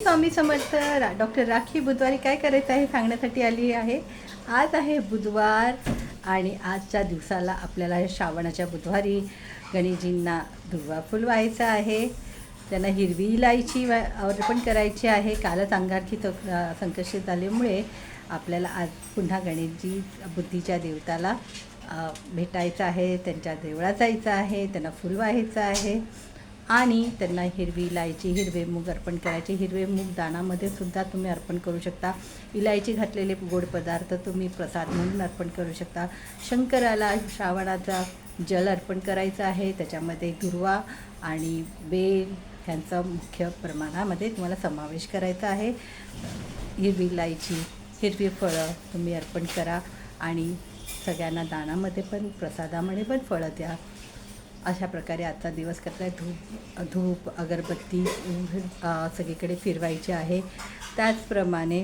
स्वामी समर्थ रा डॉक्टर राखी बुधवारी काय करायचं आहे सांगण्यासाठी आली आहे? आज आहे बुधवार आणि आजच्या दिवसाला आपल्याला श्रावणाच्या बुधवारी गणेशजींना दुर्वा फुल आहे. त्यांना हिरवी इलायची वा अर्पण करायची आहे. कालच अंगारखी चक संकष्टी झाल्यामुळे आपल्याला आज पुन्हा गणेशजी बुद्धीच्या देवताला भेटायचं आहे त्यांच्या देवळात जायचं आहे त्यांना फुल व्हायचं आहे. आणि त्यांना हिरवी इलायची हिरवे मूग अर्पण करायचे. हिरवे मूग दाणामध्ये सुद्धा तुम्ही अर्पण करू शकता. इलायची घातलेले गोड पदार्थ तुम्ही प्रसाद म्हणून अर्पण करू शकता. शंकराला श्रावणाचा जल अर्पण करायचं आहे. त्याच्यामध्ये दुर्वा आणि बेल ह्यांचा मुख्य प्रमाणामध्ये तुम्हाला समावेश करायचा आहे. हिरवी इलायची हिरवी फळं तुम्ही अर्पण करा. आणि सगळ्यांना दानामध्ये पण प्रसादामध्ये पण फळं द्या. अशा प्रकारे आजचा दिवस करताय धूप धूप अगरबत्ती सगळीकडे फिरवायची आहे. त्याचप्रमाणे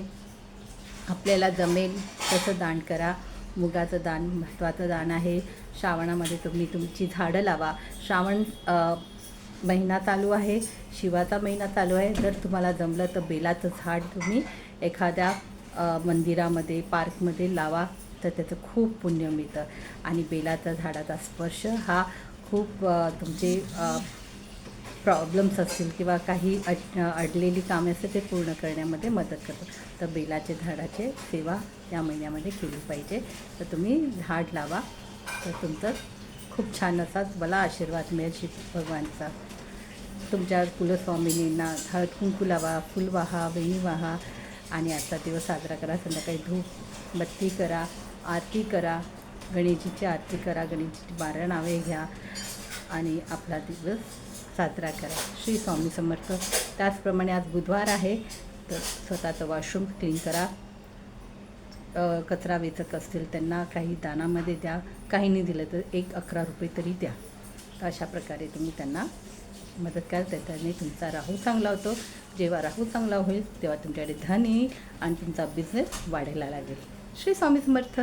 आपल्याला जमेल तसं दान करा. मुगाचं दान महत्त्वाचं दान आहे. श्रावणामध्ये तुम्ही तुमची झाडं लावा. श्रावण महिना चालू आहे. शिवाचा महिना चालू आहे. जर तुम्हाला जमलं तर बेलाचं झाड तुम्ही एखाद्या मंदिरामध्ये पार्कमध्ये लावा. तर त्याचं खूप पुण्य मिळतं. आणि बेलाच्या झाडाचा स्पर्श हा खूप तुमचे प्रॉब्लेम्स असतील किंवा काही अड अडलेली कामे असतील ते पूर्ण करण्यामध्ये मदत करतात. तर बेलाचे झाडाचे सेवा या महिन्यामध्ये केली पाहिजे. तर तुम्ही झाड लावा. तर तुमचं खूप छान असा मला आशीर्वाद मिळेल श्री भगवानचा. तुमच्या कुलस्वामिनींना हळद कुंकू लावा फुल वाहा वेणी वाहा आणि आजचा दिवस साजरा करा. संध्याकाळी धूप बत्ती करा आरती करा. गणेशजीची आरती करा. गणेशजीची बारा नावे घ्या. आणि आपला दिवस साजरा करा. श्री स्वामी समर्थ. त्याचप्रमाणे आज बुधवार आहे तर स्वतःचं वॉशरूम क्लीन करा. कचरा वेचक असतील त्यांना काही दानामध्ये द्या काहींनी दिलं तर एक अकरा रुपये तरी द्या. तर अशा प्रकारे तुम्ही त्यांना मदत करा. त्याने तुमचा राहू चांगला होतो. जेव्हा राहू चांगला होईल तेव्हा तुमच्याकडे धन येईल आणि तुमचा बिझनेस वाढायला लागेल. श्री स्वामी समर्थ.